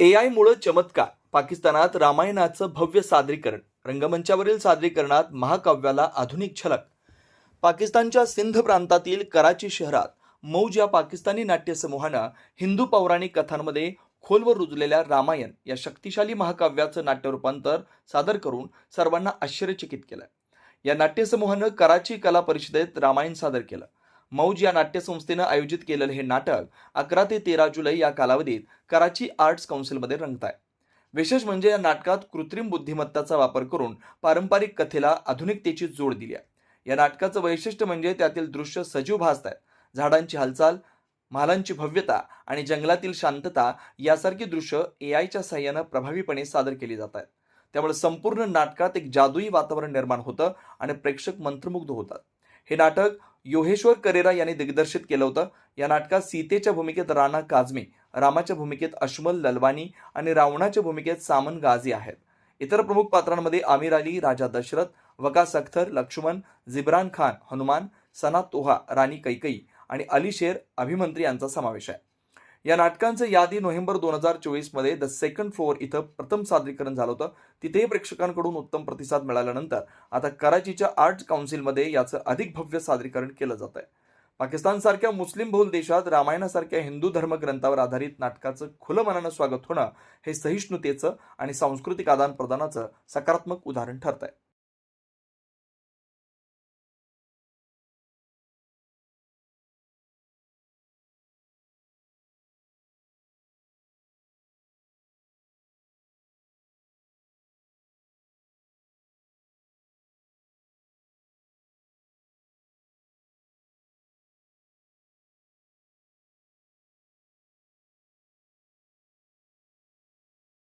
ए आयमुळं चमत्कार. पाकिस्तानात रामायणाचं भव्य सादरीकरण. रंगमंचावरील सादरीकरणात महाकाव्याला आधुनिक झलक. पाकिस्तानच्या सिंध प्रांतातील कराची शहरात मौज या पाकिस्तानी नाट्यसमूहानं हिंदू पौराणिक कथांमध्ये खोलवर रुजलेल्या रामायण या शक्तिशाली महाकाव्याचं नाट्यरूपांतर सादर करून सर्वांना आश्चर्यचकित केलं. या नाट्यसमूहानं कराची कला परिषदेत रामायण सादर केलं. मौज या नाट्यसंस्थेनं आयोजित केलेलं हे नाटक अकरा ते तेरा जुलै या कालावधीत कराची आर्ट्स काउन्सिलमध्ये रंगत आहे विशेष म्हणजे या नाटकात कृत्रिम बुद्धिमत्ताचा वापर करून पारंपरिक कथेला आधुनिकतेची जोड दिली आहे. या नाटकाचं वैशिष्ट्य म्हणजे त्यातील दृश्य सजीव भासत आहेत झाडांची हालचाल महालांची भव्यता आणि जंगलातील शांतता यासारखी दृश्य ए आयच्या सहाय्यानं प्रभावीपणे सादर केली जात आहेत त्यामुळे संपूर्ण नाटकात एक जादुई वातावरण निर्माण होतं आणि प्रेक्षक मंत्रमुग्ध होतात. हे नाटक योहेश्वर करेरा यांनी दिग्दर्शित केलं होतं. या नाटकात सीतेच्या भूमिकेत राणा काझमी रामाच्या भूमिकेत अश्मल ललवानी आणि रावणाच्या भूमिकेत सामन गाझी आहेत. इतर प्रमुख पात्रांमध्ये आमिर अली राजा दशरथ वकास अख्तर लक्ष्मण जिब्रान खान हनुमान सना तोहा राणी कैकई आणि अली शेर अभिमंत्री यांचा समावेश आहे. या नाटकांचं यादी नोव्हेंबर दोन हजार चोवीसमध्ये द सेकंड फ्लोअर इथं प्रथम सादरीकरण झालं होतं. तिथेही प्रेक्षकांकडून उत्तम प्रतिसाद मिळाल्यानंतर आता कराचीच्या आर्ट काउन्सिलमध्ये याचं अधिक भव्य सादरीकरण केलं जात आहे. पाकिस्तानसारख्या मुस्लिम बहुल देशात रामायणासारख्या हिंदू धर्मग्रंथावर आधारित नाटकाचं खुलं मनानं स्वागत होणं हे सहिष्णुतेचं आणि सांस्कृतिक आदानप्रदानाचं सकारात्मक उदाहरण ठरत आहे